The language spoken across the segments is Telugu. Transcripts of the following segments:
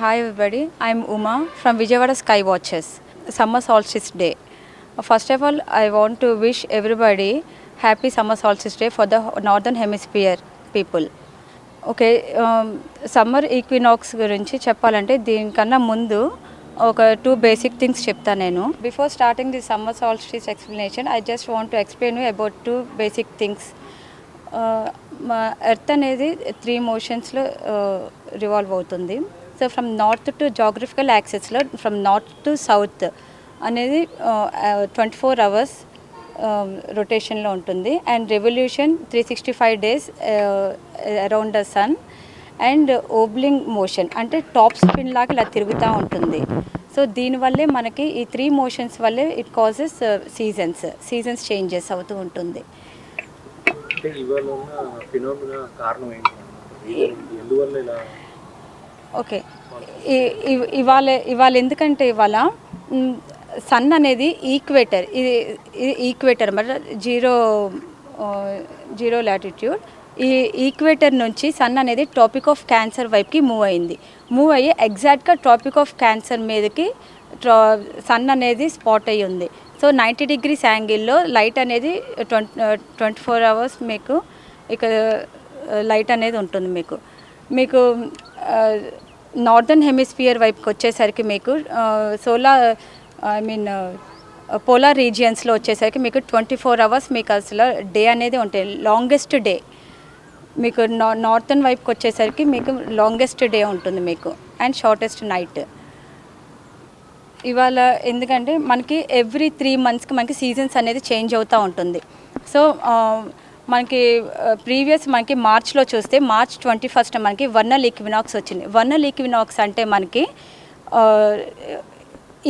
Hi everybody I'm Uma from Vijayawada sky watches summer solstice day first of all I want to wish everybody happy summer solstice day for the northern hemisphere people okay summer equinox గురించి చెప్పాలంటే దీనికన్నా ముందు ఒక టూ బేసిక్ థింగ్స్ చెప్తా నేను. Before starting the summer solstice explanation I just want to explain you about two basic things మా ఎర్త్ అనేది త్రీ మోషన్స్లో రివాల్వ్ అవుతుంది. ఫ్రమ్ నార్త్ టు జాగ్రఫికల్ యాక్సెస్లో ఫ్రమ్ నార్త్ టు సౌత్ అనేది ట్వంటీ ఫోర్ అవర్స్ రొటేషన్లో ఉంటుంది. And revolution three sixty five days around the sun and wobbling motion అంటే టాప్ స్పిన్ లాగా ఇలా తిరుగుతూ ఉంటుంది. సో దీనివల్లే మనకి ఈ త్రీ మోషన్స్ వల్లే it causes seasons seasons changes అవుతూ ఉంటుంది. అంటే ఇవాళ ఉన్న ఫినోమినా కారణం ఏంటి? ఎందువల్ల ఇలా ఓకే. ఇ- ఇవాళ ఇవాళ ఎందుకంటే ఇవాళ సన్ అనేది ఈక్వేటర్. ఇది ఇది ఈక్వేటర్ మరి జీరో జీరో లాటిట్యూడ్. ఈ ఈక్వేటర్ నుంచి సన్ అనేది టాపిక్ ఆఫ్ క్యాన్సర్ వైపుకి మూవ్ అయింది. మూవ్ అయ్యి ఎగ్జాక్ట్గా టాపిక్ ఆఫ్ క్యాన్సర్ మీదకి ట్రా సన్ అనేది స్పాట్ అయ్యి ఉంది. సో నైంటీ డిగ్రీస్ యాంగిల్లో లైట్ అనేది ట్వంటీ ట్వంటీ ఫోర్ అవర్స్ మీకు ఇక్కడ లైట్ అనేది ఉంటుంది మీకు. మీకు నార్దర్న్ హెమిస్ఫియర్ వైపుకి వచ్చేసరికి మీకు సోలార్ ఐ మీన్ పోలార్ రీజియన్స్లో వచ్చేసరికి మీకు ట్వంటీ ఫోర్ అవర్స్ మీకు అసలు డే అనేది ఉంటుంది లాంగెస్ట్ డే మీకు నా నార్థన్ వైపుకి వచ్చేసరికి మీకు లాంగెస్ట్ డే ఉంటుంది మీకు అండ్ షార్టెస్ట్ నైట్ ఇవాళ ఎందుకంటే మనకి ఎవ్రీ త్రీ మంత్స్కి మనకి సీజన్స్ అనేది చేంజ్ అవుతూ ఉంటుంది. సో మనకి ప్రీవియస్ మనకి మార్చ్లో చూస్తే మార్చ్ ట్వంటీ ఫస్ట్ మనకి వర్నల్ ఈక్వినాక్స్ వచ్చింది. వర్నల్ ఈక్వినాక్స్ అంటే మనకి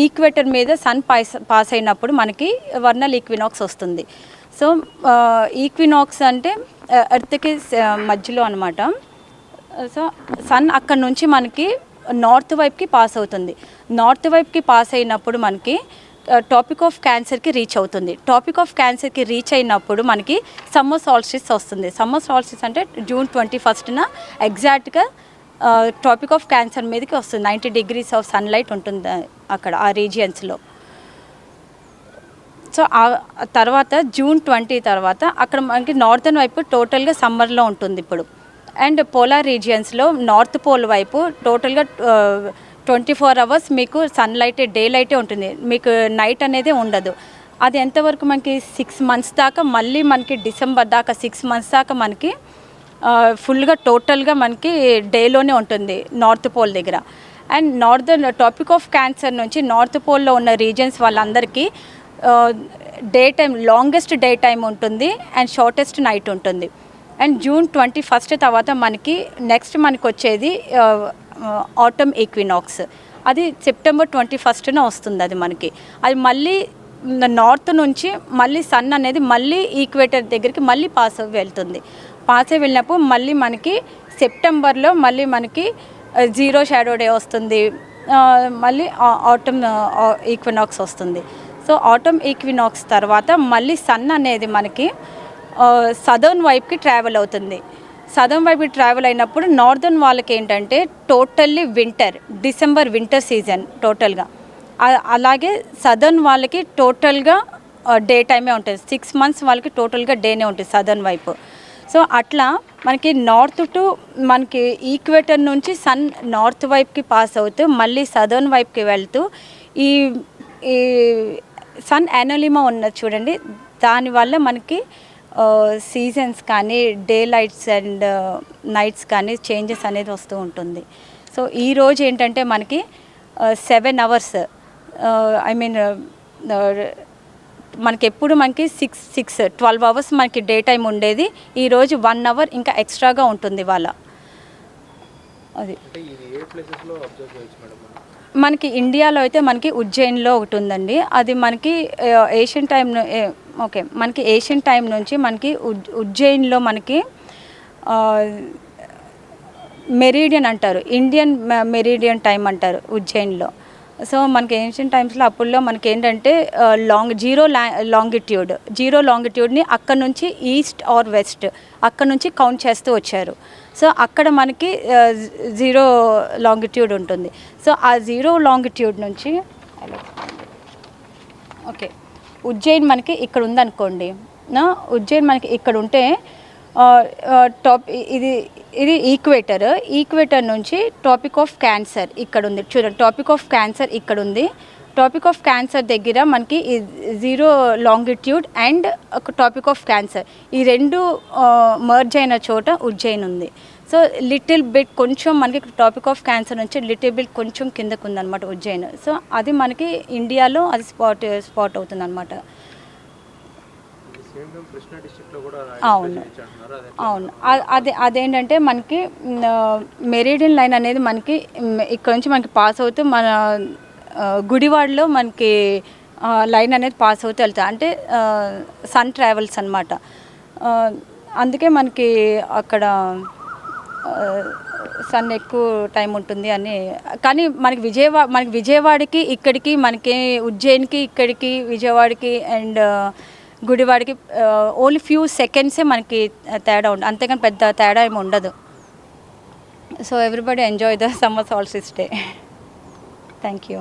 ఈక్వేటర్ మీద సన్ పాస్ పాస్ అయినప్పుడు మనకి వర్నల్ ఈక్వినాక్స్ వస్తుంది. సో ఈక్వినాక్స్ అంటే ఎర్త్కి మధ్యలో అనమాట సో సన్ అక్కడ నుంచి మనకి నార్త్ వైపుకి పాస్ అవుతుంది. నార్త్ వైపుకి పాస్ అయినప్పుడు మనకి టాపిక్ ఆఫ్ క్యాన్సర్కి రీచ్ అవుతుంది. టాపిక్ ఆఫ్ క్యాన్సర్కి రీచ్ అయినప్పుడు మనకి సమ్మర్ సాల్స్టిస్ వస్తుంది. సమ్మర్ సాల్స్టిస్ అంటే జూన్ ట్వంటీ ఫస్ట్న ఎగ్జాక్ట్గా టాపిక్ ఆఫ్ క్యాన్సర్ మీదకి వస్తుంది. నైంటీ డిగ్రీస్ ఆఫ్ సన్లైట్ ఉంటుంది అక్కడ ఆ రీజియన్స్లో సో ఆ తర్వాత జూన్ ట్వంటీ తర్వాత అక్కడ మనకి నార్థన్ వైపు టోటల్గా సమ్మర్లో ఉంటుంది ఇప్పుడు. అండ్ పోలార్ రీజియన్స్లో నార్త్ పోల్ వైపు టోటల్గా ట్వంటీ ఫోర్ అవర్స్ మీకు సన్లైట్ డే లైటే ఉంటుంది. మీకు నైట్ అనేది ఉండదు. అది ఎంతవరకు మనకి సిక్స్ మంత్స్ దాకా మళ్ళీ మనకి డిసెంబర్ దాకా సిక్స్ మంత్స్ దాకా మనకి ఫుల్గా టోటల్గా మనకి డేలోనే ఉంటుంది నార్త్ పోల్ దగ్గర. And northern tropic of cancer నుంచి నార్త్ పోల్లో ఉన్న రీజన్స్ వాళ్ళందరికీ day time longest day time ఉంటుంది అండ్ షార్టెస్ట్ నైట్ ఉంటుంది. అండ్ జూన్ ట్వంటీ ఫస్ట్ తర్వాత మనకి నెక్స్ట్ మనకు వచ్చేది ఆటమ్ ఈక్వినాక్స్ అది సెప్టెంబర్ ట్వంటీ ఫస్ట్న వస్తుంది అది మనకి. అది మళ్ళీ నార్త్ నుంచి మళ్ళీ సన్ అనేది మళ్ళీ ఈక్వేటర్ దగ్గరికి మళ్ళీ పాస్ అవ్వి వెళ్తుంది. పాస్ అయ్యి వెళ్ళినప్పుడు మళ్ళీ మనకి సెప్టెంబర్లో మళ్ళీ మనకి జీరో షాడో డే వస్తుంది. మళ్ళీ ఆటమ్ ఈక్వినాక్స్ వస్తుంది. సో ఆటమ్ ఈక్వినాక్స్ తర్వాత మళ్ళీ సన్ అనేది మనకి సదర్న్ వైపుకి ట్రావెల్ అవుతుంది. సదర్న్ వైపు ట్రావెల్ అయినప్పుడు నార్దర్న్ వాళ్ళకి ఏంటంటే totally winter December winter season టోటల్గా అలాగే సదర్న్ వాళ్ళకి టోటల్గా డే టైమే ఉంటుంది. సిక్స్ మంత్స్ వాళ్ళకి టోటల్గా డేనే ఉంటుంది సదర్న్ వైపు. సో అట్లా మనకి నార్త్ టు మనకి ఈక్వేటర్ నుంచి సన్ నార్త్ వైపుకి పాస్ అవుతూ మళ్ళీ సదర్న్ వైపుకి వెళ్తూ ఈ ఈ సన్ యానోలిమా ఉన్నది చూడండి. దానివల్ల మనకి సీజన్స్ కానీ డే లైట్స్ అండ్ నైట్స్ కానీ చేంజెస్ అనేది వస్తూ ఉంటుంది. సో ఈ రోజు ఏంటంటే మనకి సెవెన్ అవర్స్ ఐ మీన్ మనకి ఎప్పుడు మనకి సిక్స్ సిక్స్ ట్వెల్వ్ అవర్స్ మనకి డే టైం ఉండేది. ఈరోజు వన్ అవర్ ఇంకా ఎక్స్ట్రాగా ఉంటుంది వాళ్ళ. అది? మనకి ఇండియాలో అయితే మనకి ఉజ్జయిన్లో ఒకటి ఉందండి. అది మనకి ఏషియన్ టైం ఓకే మనకి ఏషియన్ టైం నుంచి మనకి ఉజ్ ఉజ్జయిన్లో మనకి మెరీడియన్ అంటారు. ఇండియన్ మెరీడియన్ టైం అంటారు ఉజ్జయిన్లో. సో మనకి ఏన్షియన్ టైమ్స్లో అప్పుల్లో మనకి ఏంటంటే లాంగ్ జీరో లా లాంగిట్యూడ్. జీరో లాంగిట్యూడ్ని అక్కడ నుంచి ఈస్ట్ ఆర్ వెస్ట్ అక్కడ నుంచి కౌంట్ చేస్తూ వచ్చారు. సో అక్కడ మనకి జీరో లాంగిట్యూడ్ ఉంటుంది. సో ఆ జీరో లాంగిట్యూడ్ నుంచి ఉజ్జయిన్ మనకి ఇక్కడ ఉందనుకోండి. నా ఉజ్జయిన్ మనకి ఇక్కడ ఉంటే టాప్ ఇది ఇది ఈక్వేటర్. ఈక్వేటర్ నుంచి టాపిక్ ఆఫ్ క్యాన్సర్ ఇక్కడ ఉంది. చూడండి టాపిక్ ఆఫ్ క్యాన్సర్ ఇక్కడ ఉంది. టాపిక్ ఆఫ్ క్యాన్సర్ దగ్గర మనకి జీరో లాంగిట్యూడ్ అండ్ ఒక టాపిక్ ఆఫ్ క్యాన్సర్. ఈ రెండు మర్జ్ అయిన చోట ఉజ్జయిన్ ఉంది. సో లిటిల్ బిట్ కొంచెం మనకి టాపిక్ ఆఫ్ క్యాన్సర్ నుంచి లిటిల్ బిట్ కొంచెం కిందకు ఉందన్నమాట ఉజ్జయిన్. సో అది మనకి ఇండియాలో అది స్పాట్ స్పాట్ అవుతుంది అనమాట అవును. అవును. అది అదేంటంటే మనకి మెరీడియన్ లైన్ అనేది మనకి ఇక్కడ నుంచి మనకి పాస్ అవుతూ మన గుడివాడలో మనకి లైన్ అనేది పాస్ అవుతూ వెళ్తా అంటే సన్ ట్రావెల్స్ అనమాట అందుకే మనకి అక్కడ సన్ ఎక్కువ టైం ఉంటుంది అని. కానీ మనకి విజయవాడ మనకి విజయవాడకి ఇక్కడికి మనకి ఉజ్జయిన్కి ఇక్కడికి విజయవాడకి అండ్ గుడివాడికి ఓన్లీ ఫ్యూ సెకండ్సే మనకి తేడా ఉండదు అంతేకాని పెద్ద తేడా ఏమి ఉండదు. So everybody enjoy the summer solstice day thank you